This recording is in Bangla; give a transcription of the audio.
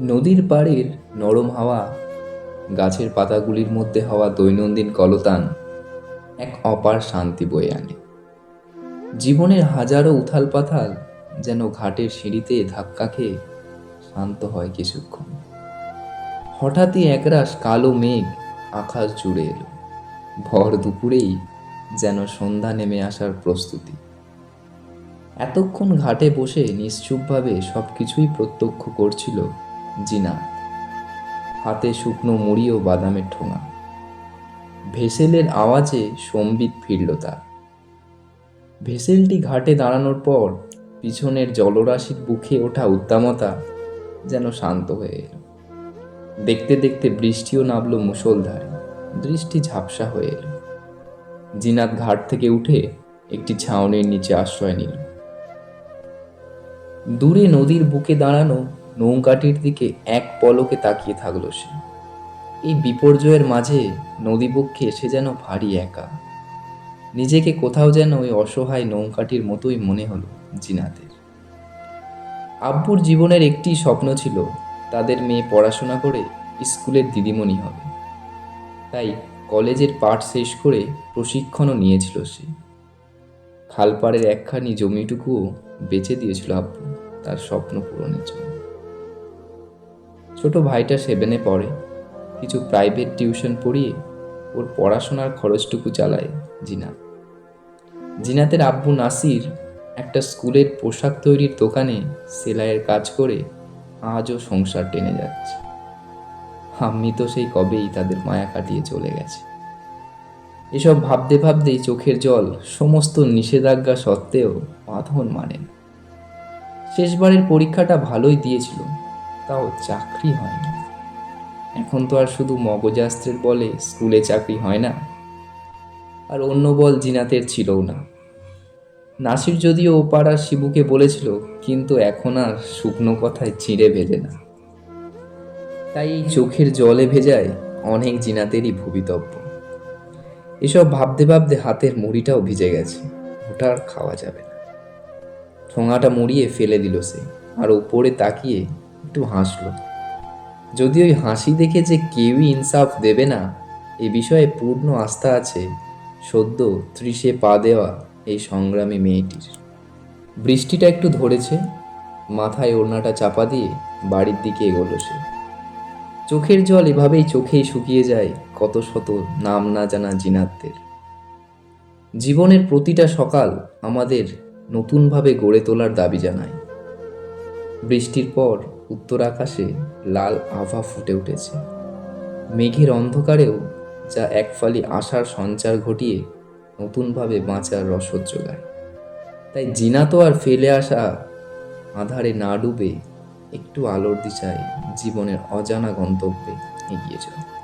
নদীর পাড়ের নরম হাওয়া, গাছের পাতাগুলির মধ্যে হওয়া দৈনন্দিন কলতান এক অপার শান্তি বয়ে আনে। জীবনের হাজারো উথাল পাথাল যেন ঘাটের সিঁড়িতে ধাক্কা খেয়ে শান্ত হয় কিছুক্ষণ। হঠাৎই একরাশ কালো মেঘ আকাশ জুড়ে এলো। ভর দুপুরেই যেন সন্ধ্যা নেমে আসার প্রস্তুতি। এতক্ষণ ঘাটে বসে নিশ্চুপভাবে সব কিছুই প্রত্যক্ষ করছিল জিনা, হাতে শুকনো মুড়ি ও বাদামের ঠোঙা। ভেসেলের আওয়াজে সম্বিত ফিরল তার। ভেসেলটি ঘাটে দাঁড়ানোর পর পিছনের জলরাশির বুকে ওঠা উদ্দামতা যেন শান্ত হয়ে এলো। দেখতে দেখতে বৃষ্টিও নামলো মুষলধারে, দৃষ্টি ঝাপসা হয়ে এলো। জিনাত ঘাট থেকে উঠে একটি ছাউনির নিচে আশ্রয় নিল। দূরে নদীর বুকে দাঁড়ানো নৌকাটির দিকে এক পলকে তাকিয়ে থাকল সে। এই বিপর্যয়ের মাঝে নদীবক্ষে এসে যেন ভারী একা। নিজেকে কোথাও যেন ওই অসহায় নৌকাটির মতোই মনে হলো জিনাতের আব্বুর জীবনের একটি স্বপ্ন ছিল, তাদের মেয়ে পড়াশোনা করে স্কুলের দিদিমণি হবে। তাই কলেজের পাঠ শেষ করে প্রশিক্ষণও নিয়েছিল সে। খালপাড়ের একখানি জমিটুকুও বেচে দিয়েছিল আব্বু তার স্বপ্ন পূরণের জন্য। ছোট ভাইটা সেভেনে পড়ে। কিছু প্রাইভেট টিউশন পড়িয়ে ওর পড়াশোনার খরচটুকু চালায় জিনা। জিনাতের আব্বু নাসির একটা স্কুলের পোশাক তৈরির দোকানে সেলাইয়ের কাজ করে আজও সংসার টেনে যাচ্ছে। আম্মি তো সেই কবেই তাদের মায়া কাটিয়ে চলে গেছে। এসব ভাবতে ভাবতেই চোখের জল সমস্ত নিষেধাজ্ঞা সত্ত্বেও বাঁধন মানে না। শেষবারের পরীক্ষাটা ভালোই দিয়েছিল। তাও চাকরি হয়নি। এখন তো আর শুধু মগজাস্ত্রের বলে স্কুলে চাকরি হয় না। আর অন্য বল জিনাতের ছিলও না। নাসির যদিও পাড়ার শিবুকে বলেছিল, কিন্তু এখন আর শুকনো কথায় চিঁড়ে ভেজে না। তাই চোখের জলে ভেজায় অনেক জিনাতেরই ভবিতব্য। এসব ভাবতে ভাবতে হাতের মুড়িটাও ভিজে গেছে, ওটা আর খাওয়া যাবে না। ঠোঙাটা মুড়িয়ে ফেলে দিল সে, আর উপরে তাকিয়ে একটু হাসলো। যদি ওই হাসি দেখে যে কেউই ইনসাফ দেবে না, এ বিষয়ে পূর্ণ আস্থা আছে সদ্য ত্রিশে পা দেওয়া এই সংগ্রামী মেয়েটির। বৃষ্টিটা একটু ধরেছে, মাথায় ওড়নাটা চাপা দিয়ে বাড়ির দিকে এগোলো সে। চোখের জল এভাবেই চোখেই শুকিয়ে যায় কত শত নাম না জানা জিনাতদের। জীবনের প্রতিটা সকাল আমাদের নতুনভাবে গড়ে তোলার দাবি জানায়। বৃষ্টির পর উত্তর আকাশে লাল আভা ফুটে উঠেছে। মেঘের অন্ধকারেও যা একফালি আশার সঞ্চার ঘটিয়ে নতুনভাবে বাঁচার রসদ যোগায়। তাই জিনা তো আর ফেলে আসা আধারে না ডুবে একটু আলোর দিশায় জীবনের অজানা গন্তব্যে এগিয়ে চলে